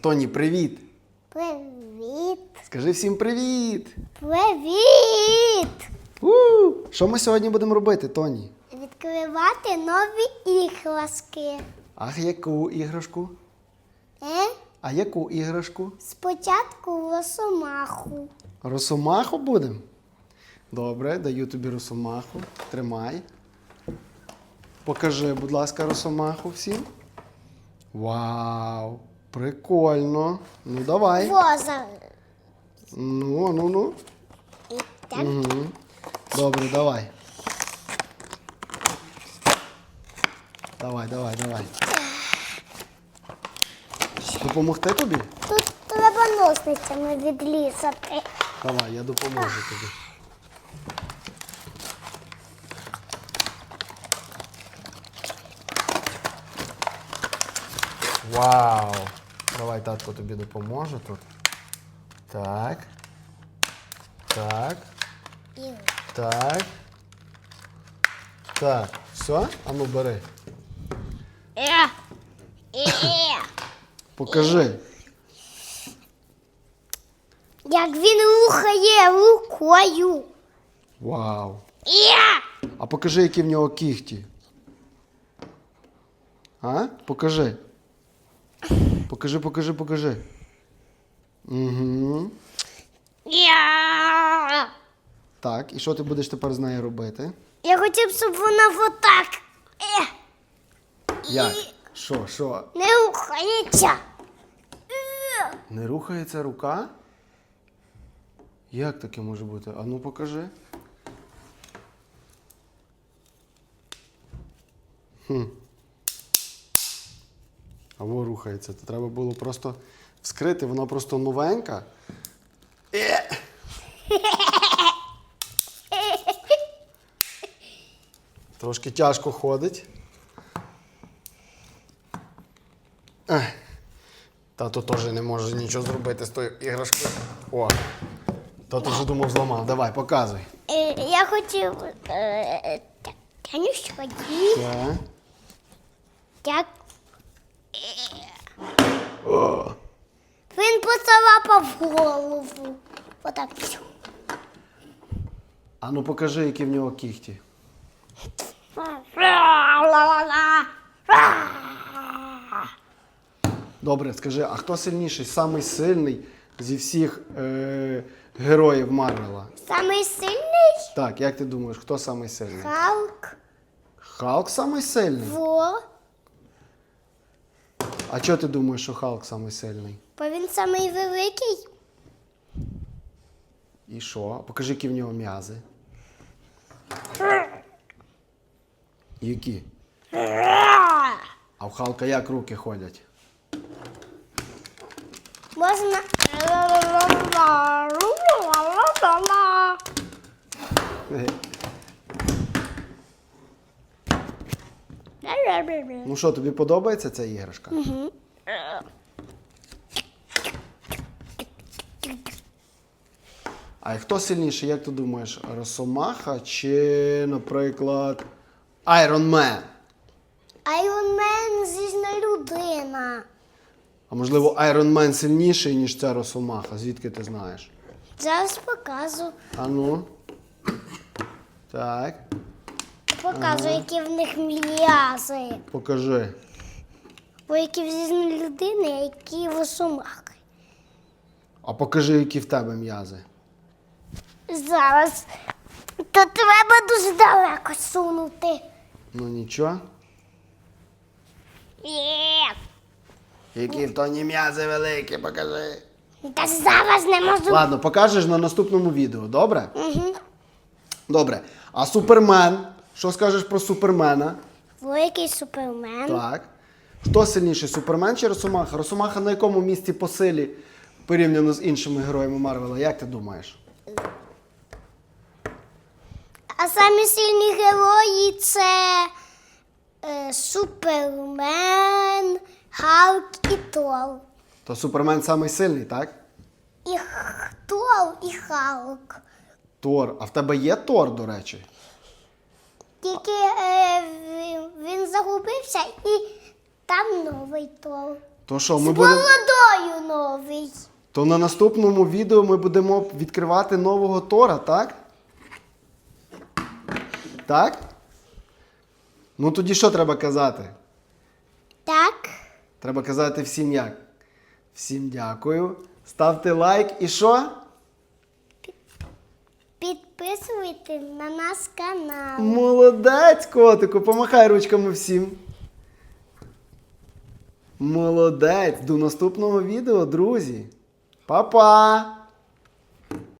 Тоні, привіт! Привіт! Скажи всім привіт! Привіт! у Що ми сьогодні будемо робити, Тоні? Відкривати нові іграшки. Ах, яку іграшку? Е? А яку іграшку? Спочатку росомаху. Росомаху будемо? Добре, даю тобі росомаху. Тримай. Покажи, будь ласка, росомаху всім. Вау! Прикольно. Ну давай. Воза. Ну, ну, ну. І так. Угу. Добре, давай. Давай, давай, давай. Допомогти тобі? Тут треба носницями відлізати. Давай, я допоможу тобі. Вау! Давай татко тобі допоможе тут. Так. Так. І Так. Так. Все? А ну бери. Е. Е. Покажи. Як він рухає рукою. Вау. Е. А покажи, які в нього кіхті. А? Покажи. Покажи, покажи, покажи. Угу. Е. Так, і що ти будеш тепер з нею робити? Я хотів, щоб вона отак. Е. Як? Що, що? Не рухається. Е. Не рухається рука? Як таке може бути? А ну покажи. Хм. Або рухається. То треба було просто вскрити, вона просто новенька. Е! Трошки тяжко ходить. Ех. Тато теж не може нічого зробити з тою іграшкою. О. Тато вже думав зламав. Давай, показуй. Е, Я хотів. е. Так. Він поцарапав голову. Отак. А ну покажи, які в нього кіхті. Добре, скажи, а хто сильніший? Самий сильний зі всіх е- героїв Марвела? Самий сильний Так, як ти думаєш, хто самий сильний? Халк. Халк самий сильний? Во. А чого ти думаєш, що Халк самий сильний? Бо він самий великий. І що? Покажи, які в нього м'язи. Які? А в Халка як руки ходять? Можна. Ну що, тобі подобається ця іграшка? Угу. А хто сильніший, як ти думаєш, Росомаха чи, наприклад, Айрон Мен? Айрон Мен зізна людина. А можливо, Айрон Мен сильніший, ніж ця Росомаха? Звідки ти знаєш? Зараз покажу. А ну. Так, Покажу, які в них м'язи. покажи. Бо які в зізні людини, а які в осумахи. А покажи, які в тебе м'язи. Зараз. То треба дуже далеко сунути. Ну нічого. Є. Які в тоні м'язи великі, покажи. Та зараз не можу. Ладно, покажеш на наступному відео, добре? Угу. Добре. А Супермен? Що скажеш про Супермена? Великий супермен. Так. Хто сильніший, Супермен чи Росомаха? Росомаха на якому місці по силі порівняно з іншими героями Марвела? Як ти думаєш? А самі сильні герої це е, Супермен, Халк і Тор. То Супермен самий сильний, так? І Х- Тор, і Халк. Тор. А в тебе є Тор, до речі? Тільки е, він, загубився і там новий Тор. То що, З ми будемо. бородою новий. То на наступному відео ми будемо відкривати нового Тора, так? Так? Ну тоді що треба казати? Так. Треба казати всім як. Всім дякую. Ставте лайк і що? Підписуйте на наш канал. Молодець, котику, помахай ручками всім. Молодець. До наступного відео, друзі. Па-па!